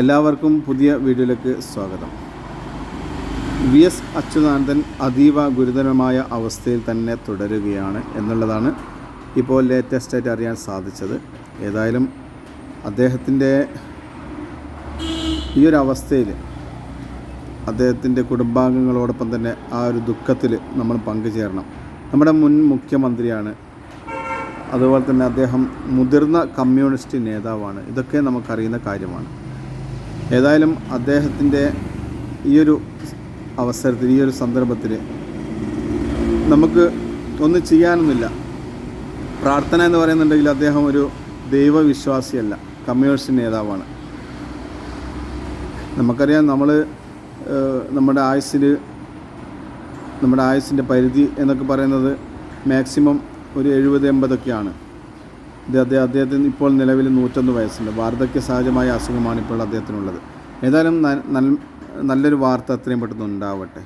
എല്ലാവർക്കും പുതിയ വീഡിയോയിലേക്ക് സ്വാഗതം. വി എസ് അച്യുതാനന്ദൻ അതീവ ഗുരുതരമായ അവസ്ഥയിൽ തന്നെ തുടരുകയാണ് എന്നുള്ളതാണ് ഇപ്പോൾ ലേറ്റസ്റ്റായിട്ട് അറിയാൻ സാധിച്ചത്. ഏതായാലും അദ്ദേഹത്തിന്റെ ഈ ഒരു അവസ്ഥയിൽ അദ്ദേഹത്തിന്റെ കുടുംബാംഗങ്ങളോടൊപ്പം തന്നെ ആ ഒരു ദുഃഖത്തിൽ നമ്മൾ പങ്കുചേരണം. നമ്മുടെ മുൻ മുഖ്യമന്ത്രിയാണ്. അതുപോലെ തന്നെ അദ്ദേഹം മുതിർന്ന കമ്മ്യൂണിസ്റ്റ് നേതാവാണ്. ഇതൊക്കെ നമുക്കറിയുന്ന കാര്യമാണ്. ഏതായാലും അദ്ദേഹത്തിന്റെ ഈയൊരു അവസരത്തിൽ ഈ ഒരു സന്ദർഭത്തിൽ നമുക്ക് ഒന്നും ചെയ്യാനൊന്നുമില്ല. പ്രാർത്ഥന എന്ന് പറയുന്നുണ്ടെങ്കിൽ അദ്ദേഹം ഒരു ദൈവവിശ്വാസിയല്ല കമ്മ്യൂണിസ്റ്റ് നേതാവാണ്. നമുക്കറിയാം നമ്മൾ നമ്മുടെ ആയുസ്സിൽ നമ്മുടെ ആയുസ്സിന്റെ പരിധി എന്നൊക്കെ പറയുന്നത് മാക്സിമം ഒരു എഴുപത് എൺപതൊക്കെയാണ്. അദ്ദേഹം അദ്ദേഹത്തിന് ഇപ്പോൾ നിലവിൽ നൂറ്റൊന്ന് വയസ്സുണ്ട്. വാർദ്ധക്യ സഹജമായ അസുഖമാണ് ഇപ്പോൾ അദ്ദേഹത്തിനുള്ളത്. ഏതായാലും നല്ലൊരു വാർത്ത എത്രയും പെട്ടെന്ന് ഉണ്ടാവട്ടെ.